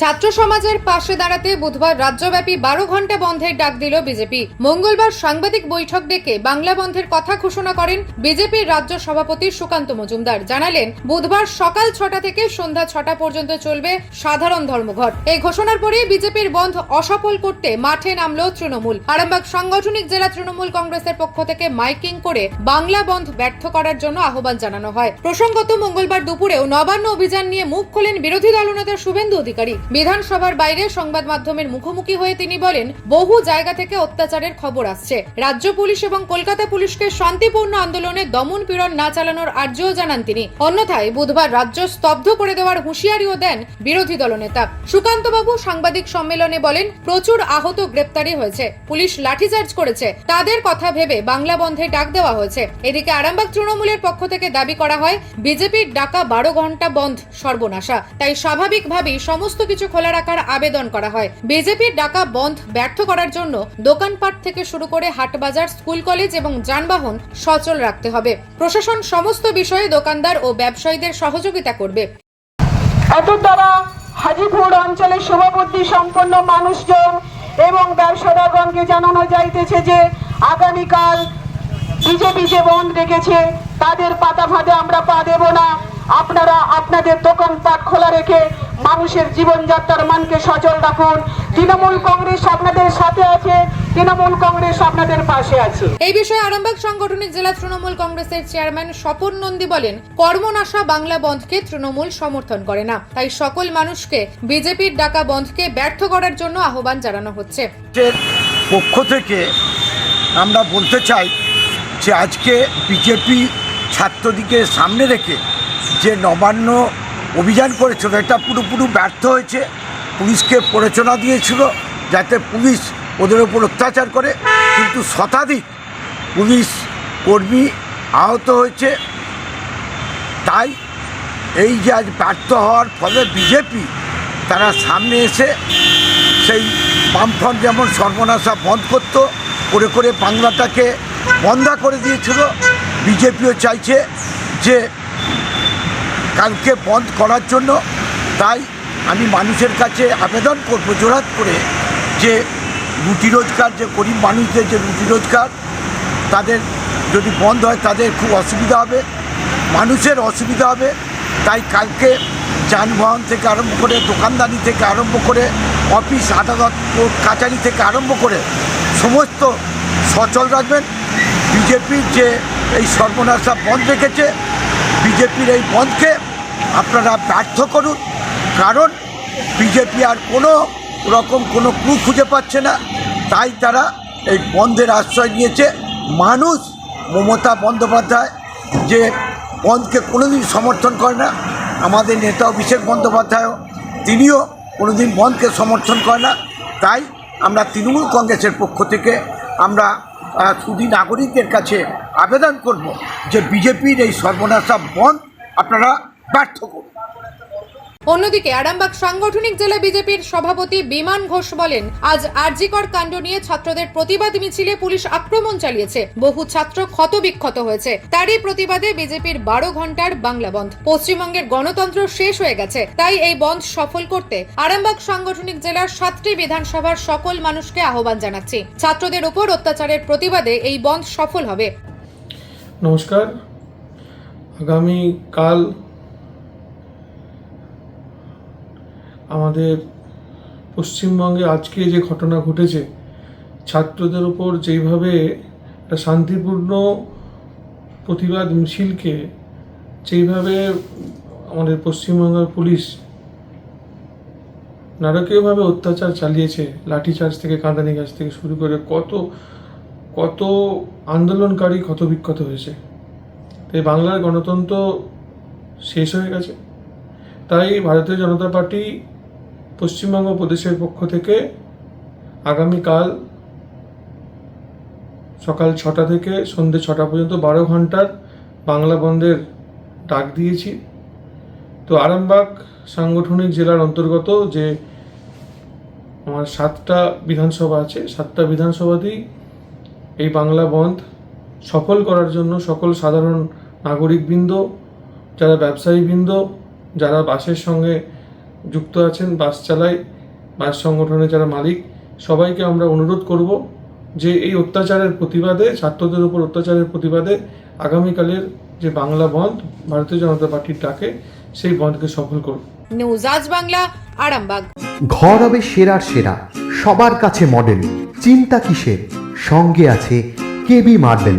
ছাত্র সমাজের পাশে দাঁড়াতে বুধবার রাজ্যব্যাপী বারো ঘণ্টা বন্ধের ডাক দিল বিজেপি। মঙ্গলবার সাংবাদিক বৈঠক ডেকে বাংলা বন্ধের কথা ঘোষণা করেন বিজেপির রাজ্য সভাপতি সুকান্ত মজুমদার। জানালেন, বুধবার সকাল ছটা থেকে সন্ধ্যা ছটা পর্যন্ত চলবে সাধারণ ধর্মঘট। এই ঘোষণার পরে বিজেপির বন্ধ অসফল করতে মাঠে নামলো তৃণমূল। আরামবাগ সাংগঠনিক জেলা তৃণমূল কংগ্রেসের পক্ষ থেকে মাইকিং করে বাংলা বন্ধ ব্যর্থ করার জন্য আহ্বান জানানো হয়। প্রসঙ্গত মঙ্গলবার দুপুরেও নবান্ন অভিযান নিয়ে মুখ খোলেন বিরোধী দলনেতা শুভেন্দু অধিকারী। বিধানসভার বাইরে সংবাদ মাধ্যমের মুখোমুখি হয়ে তিনি বলেন, বহু জায়গা থেকে অত্যাচারের খবর আসছে। রাজ্য পুলিশ এবং কলকাতা পুলিশকে শান্তিপূর্ণ আন্দোলনে দমন পীড়ন না চালানোর আর্যও জানান তিনি। অন্যথায় বুধবার রাজ্য স্তব্ধ করে দেওয়ার হুঁশিয়ারিও দেন বিরোধী দলনেতা। সুকান্তবাবু সাংবাদিক সম্মেলনে বলেন, প্রচুর আহত গ্রেপ্তারি হয়েছে। পুলিশ লাঠিচার্জ করেছে। তাদের কথা ভেবে বাংলা বন্ধে ডাক দেওয়া হয়েছে। এদিকে আরামবাগ তৃণমূলের পক্ষ থেকে দাবি করা হয়, বিজেপির ডাকা বারো ঘণ্টা বন্ধ সর্বনাশা। তাই স্বাভাবিকভাবেই সমস্ত কিছু খোলা রাখার আবেদন করা হয়। বিজেপির ডাকা বন্ধ ব্যর্থ করার জন্য দোকানপাট থেকে শুরু করে হাটবাজার, স্কুল কলেজ এবং যানবাহন সচল রাখতে হবে। প্রশাসন সমস্ত বিষয়ে দোকানদার ও ব্যবসায়ীদের সহযোগিতা করবে। এত দ্বারা হাজিপুর অঞ্চলের সভাপতি সম্পন্ন মানুষজন এবং ব্যবসাদারগণকে জানানো যাইতেছে যে, আগামীকাল বিজেপি যে বন্ধ রেখেছে, তাদের পাতা ফাঁদে আমরা পা দেব না। আপনারা আপনাদের দোকানপাট খোলা রেখে মানুষের জীবনযাত্রার মানকে সচল রাখুন। তৃণমূল কংগ্রেস আপনাদের সাথে আছে তৃণমূল কংগ্রেস আপনাদের পাশে আছে। এই বিষয়ে আরামবাগ সাংগঠনিক জেলা তৃণমূল কংগ্রেসের চেয়ারম্যান স্বপন নন্দী বলেন কর্মনাশা বাংলা বন্ধকে তৃণমূল সমর্থন করে না। তাই সকল মানুষকে বিজেপির ডাকা বন্ধকে ব্যর্থ করার জন্য আহ্বান জানানো হচ্ছে। পক্ষ থেকে আমরা বলতে চাই যে আজকে বিজেপি ছাত্রদিকে সামনে রেখে যে নবান্ন অভিযান করেছিল, এটা পুরোপুরি ব্যর্থ হয়েছে। পুলিশকে প্ররোচনা দিয়েছিল যাতে পুলিশ ওদের ওপর অত্যাচার করে, কিন্তু শতাধিক পুলিশ কর্মী আহত হয়েছে। তাই এই যে আজ ব্যর্থ হওয়ার ফলে বিজেপি তারা সামনে এসে সেই বামফ্রন্ট যেমন সর্বনাশা বন্ধ করত, করে করে বাংলাটাকে বন্ধা করে দিয়েছিল। বিজেপিও চাইছে যে কালকে বন্ধ করার জন্য। তাই আমি মানুষের কাছে আবেদন করব, জোরাত করে যে রুটি রোজগার, যে গরিব মানুষদের যে রুটি রোজগার, তাদের যদি বন্ধ হয় তাদের খুব অসুবিধা হবে, মানুষের অসুবিধা হবে। তাই কালকে যানবাহন থেকে আরম্ভ করে, দোকানদারি থেকে আরম্ভ করে, অফিস, আদালত, কোর্ট, কাচারি থেকে আরম্ভ করে সমস্ত সচল রাখবেন। বিজেপির যে এই সর্বনাশা বন্ধ রেখেছে, বিজেপির এই বন্ধকে আপনারা ব্যর্থ করুন, কারণ বিজেপি আর কোনো রকম কোনো ক্লু খুঁজে পাচ্ছে না। তাই তারা এই বন্ধের আশ্রয় নিয়েছে। মানুষ, মমতা বন্দ্যোপাধ্যায়, যে বন্ধকে কোনোদিন সমর্থন করে না, আমাদের নেতা অভিষেক বন্দ্যোপাধ্যায়ও, তিনিও কোনোদিন বন্ধকে সমর্থন করে না। তাই আমরা তৃণমূল কংগ্রেসের পক্ষ থেকে আমরা সুদী নাগরিকদের কাছে আবেদন করব যে বিজেপির এই সর্বনাশা বন্ধ আপনারা ব্যর্থ করুন। অন্যদিকে আরামবাগ সাংগঠনিক জেলা বিজেপির সভাপতি বিমান ঘোষ বলেন আজ আরজিকর কাণ্ড নিয়ে ছাত্রদের প্রতিবাদ মিছিলে পুলিশ আক্রমণ চালিয়েছে। বহু ছাত্র ক্ষতবিক্ষত হয়েছে। তারই প্রতিবাদে বিজেপির বারো ঘণ্টার বাংলা বন্ধ। পশ্চিমবঙ্গের গণতন্ত্র শেষ হয়ে গেছে। তাই এই বন্ধ সফল করতে আরামবাগ সাংগঠনিক জেলার সাতটি বিধানসভার সকল মানুষকে আহ্বান জানাচ্ছি। ছাত্রদের উপর অত্যাচারের প্রতিবাদে এই বন্ধ সফল হবে। নমস্কার। আগামী কাল আমাদের পশ্চিমবঙ্গে আজকে যে ঘটনা ঘটেছে, ছাত্রদের উপর যেইভাবে একটা শান্তিপূর্ণ প্রতিবাদ মিছিলকে যেইভাবে আমাদের পশ্চিমবঙ্গের পুলিশ নারকীয়ভাবে অত্যাচার চালিয়েছে, লাঠিচার্জ থেকে কাঁদানি গাছ থেকে শুরু করে কত কত আন্দোলনকারী ক্ষতবিক্ষত হয়েছে। তাই বাংলার গণতন্ত্র শেষ হয়ে গেছে। তাই ভারতীয় জনতা পার্টি পশ্চিমবঙ্গ প্রদেশের পক্ষ থেকে আগামীকাল সকাল ছটা থেকে সন্ধ্যে ছটা পর্যন্ত বারো ঘণ্টার বাংলা বন্ধের ডাক দিয়েছি। তো আরামবাগ সাংগঠনিক জেলার অন্তর্গত যে আমার সাতটা বিধানসভা আছে, সাতটা বিধানসভাতেই এই বাংলা বন্ধ সফল করার জন্য সকল সাধারণ নাগরিকবৃন্দ, যারা ব্যবসায়ীবৃন্দ, যারা বাসের সঙ্গে যুক্ত আছেন বাস চালায় বাস সংগঠনের যারা মালিক সবাইকে আমরা অনুরোধ করব যে এই অত্যাচারের প্রতিবাদে ছাত্রদের উপর অত্যাচারের প্রতিবাদে আগামীকালের যে বাংলা বন্ধ ভারতীয় জনতা পার্টির ডাকে সেই বন্ধকে সফল করব নিউজ আজ বাংলা আরামবাগ। ঘর হবে সেরার সেরা সবার কাছে মডেল চিন্তা কিসের? সঙ্গে আছে KB marble